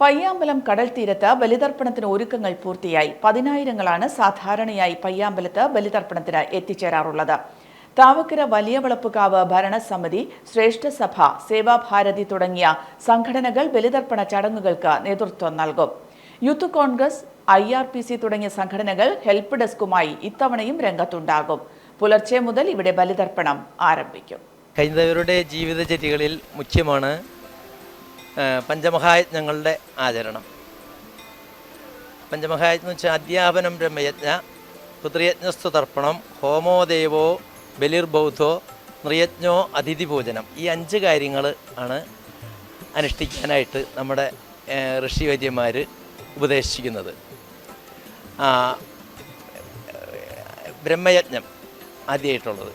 പയ്യാമ്പലം കടൽ തീരത്ത് ബലിതർപ്പണത്തിന് ഒരുക്കങ്ങൾ പൂർത്തിയായി. പതിനായിരങ്ങളാണ് സാധാരണയായി പയ്യാമ്പലത്ത് ബലിതർപ്പണത്തിന് എത്തിച്ചേരാറുള്ളത്. താവക്കര വലിയ വളപ്പുകാവ് ഭരണസമിതി ശ്രേഷ്ഠസഭ സേവാഭാരതി തുടങ്ങിയ സംഘടനകൾ ബലിതർപ്പണ ചടങ്ങുകൾക്ക് നേതൃത്വം നൽകും. Youth Congress I R P C തുടങ്ങിയ സംഘടനകൾ ഹെൽപ്പ് ഡെസ്കുമായി ഇത്തവണയും രംഗത്തുണ്ടാകും. പുലർച്ചെ മുതൽ ഇവിടെ ബലിതർപ്പണം ആരംഭിക്കും. ഹൈന്ദവരുടെ ജീവിതചര്യകളിൽ മുഖ്യമാണ് പഞ്ചമഹായജ്ഞങ്ങളുടെ ആചരണം. പഞ്ചമഹായജ്ഞം വെച്ചാൽ അധ്യാപനം ബ്രഹ്മയജ്ഞ പുത്രയജ്ഞസ്തു തർപ്പണം ഹോമോദേവോ ബലിർബൗദ്ധോ നൃയജ്ഞോ അതിഥി പൂജനം ഈ അഞ്ച് കാര്യങ്ങൾ ആണ് അനുഷ്ഠിക്കാനായിട്ട് നമ്മുടെ ഋഷിവൈദ്യന്മാർ ഉപദേശിക്കുന്നത്. ബ്രഹ്മയജ്ഞം ആദ്യമായിട്ടുള്ളത്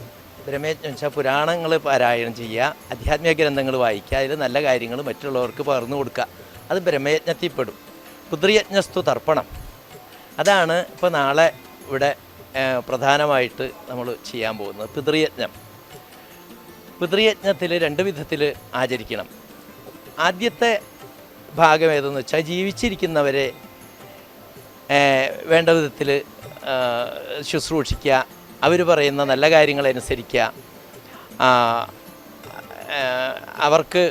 ബ്രഹ്മയജ്ഞം വെച്ചാൽ പുരാണങ്ങൾ പാരായണം ചെയ്യുക ആധ്യാത്മിക ഗ്രന്ഥങ്ങൾ വായിക്കുക അതിൽ നല്ല കാര്യങ്ങൾ മറ്റുള്ളവർക്ക് പകർന്നു കൊടുക്കുക അത് ബ്രഹ്മയജ്ഞത്തിൽ പെടും പുതൃയജ്ഞസ്തു തർപ്പണം. അതാണ് ഇപ്പോൾ നാളെ ഇവിടെ പ്രധാനമായിട്ട് നമ്മൾ ചെയ്യാൻ പോകുന്നത്. പിതൃയജ്ഞം. പിതൃയജ്ഞത്തിൽ രണ്ട് വിധത്തിൽ ആചരിക്കണം. ആദ്യത്തെ ഭാഗം ഏതെന്ന് വെച്ചാൽ ജീവിച്ചിരിക്കുന്നവരെ വേണ്ട വിധത്തിൽ ശുശ്രൂഷിക്കുക അവർ പറയുന്ന നല്ല ഏഹ് അവർക്ക്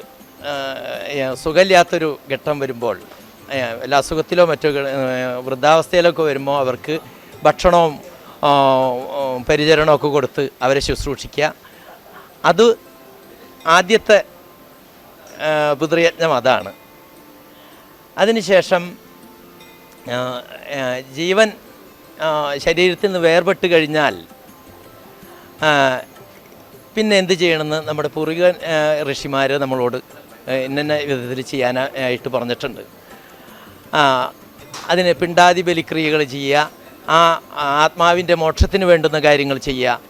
സുഖമില്ലാത്തൊരു ഘട്ടം വരുമ്പോൾ എല്ലാ അസുഖത്തിലോ മറ്റോ വൃദ്ധാവസ്ഥയിലൊക്കെ വരുമ്പോൾ അവർക്ക് ഭക്ഷണവും പരിചരണമൊക്കെ കൊടുത്ത് അവരെ ശുശ്രൂഷിക്കുക. അത് ആദ്യത്തെ പുതൃയജ്ഞം അതാണ്. അതിനുശേഷം ജീവൻ ശരീരത്തിൽ നിന്ന് വേർപെട്ട് കഴിഞ്ഞാൽ പിന്നെ എന്ത് ചെയ്യണമെന്ന് നമ്മുടെ പൂർവിക ഋഷിമാർ നമ്മളോട് ഇന്ന വിധത്തിൽ ചെയ്യാനായിട്ട് പറഞ്ഞിട്ടുണ്ട്. അതിന് പിണ്ടാതി ബലിക്രിയകൾ ചെയ്യുക ആ ആത്മാവിന്റെ മോക്ഷത്തിന് വേണ്ടുന്ന കാര്യങ്ങൾ ചെയ്യുക.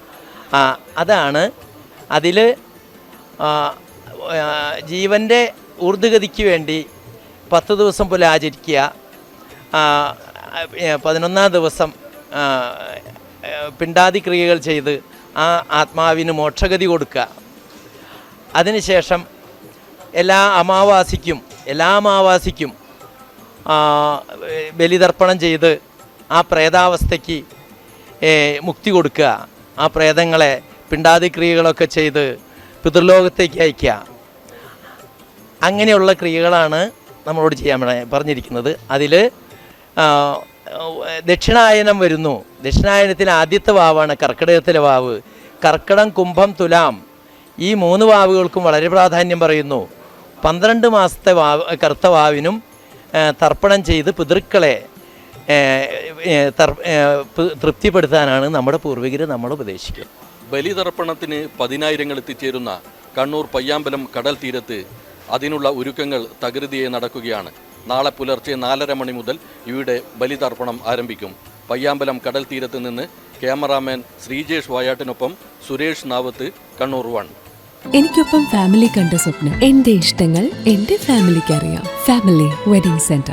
അതാണ് അതിൽ ജീവന്റെ ഊർധ്വഗതിക്ക് വേണ്ടി പത്ത് ദിവസം പോലെ ആചരിക്കുക. പതിനൊന്നാം ദിവസം പിണ്ടാതി ക്രിയകൾ ചെയ്ത് ആ ആത്മാവിന് മോക്ഷഗതി കൊടുക്കുക. അതിനുശേഷം എല്ലാ അമാവാസിക്കും എല്ലാ അമാവാസിക്കും ബലിതർപ്പണം ചെയ്ത് ആ പ്രേതാവസ്ഥയ്ക്ക് മുക്തി കൊടുക്കുക. ആ പ്രേതങ്ങളെ പിണ്ടാതിക്രിയകളൊക്കെ ചെയ്ത് പിതൃലോകത്തേക്ക് അയക്കുക. അങ്ങനെയുള്ള ക്രിയകളാണ് നമ്മളോട് ചെയ്യാൻ പറഞ്ഞിരിക്കുന്നത്. അതിൽ ദക്ഷിണായനം വരുന്നു. ദക്ഷിണായനത്തിൽ ആദ്യത്തെ വാവാണ് കർക്കിടകത്തിലെ വാവ്. കർക്കിടം കുംഭം തുലാം. ഈ മൂന്ന് വാവുകൾക്കും വളരെ പ്രാധാന്യം പറയുന്നു. പന്ത്രണ്ട് മാസത്തെ വാവ് കറുത്ത വാവിനും തർപ്പണം ചെയ്ത് പിതൃക്കളെ തൃപ്തിപ്പെടുത്താനാണ് നമ്മുടെ പൂർവികർ നമ്മൾ ഉപദേശിക്കുന്നത്. ബലിതർപ്പണത്തിന് പതിനായിരങ്ങൾ എത്തിച്ചേരുന്ന കണ്ണൂർ പയ്യാമ്പലം കടൽ തീരത്ത് അതിനുള്ള ഒരുക്കങ്ങൾ തകൃതിയെ നടക്കുകയാണ്. നാളെ പുലർച്ചെ നാലര മണി മുതൽ ഇവിടെ ബലിതർപ്പണം ആരംഭിക്കും. പയ്യാമ്പലം കടൽ തീരത്ത് നിന്ന് ക്യാമറാമാൻ ശ്രീജേഷ് വായാട്ടിനൊപ്പം സുരേഷ് നാവത്ത് കണ്ണൂർ വൺ. എനിക്കൊപ്പം ഫാമിലി കണ്ട സ്വപ്നം. എന്റെ ഇഷ്ടങ്ങൾ എന്റെ ഫാമിലിക്ക് അറിയാം. Family wedding centre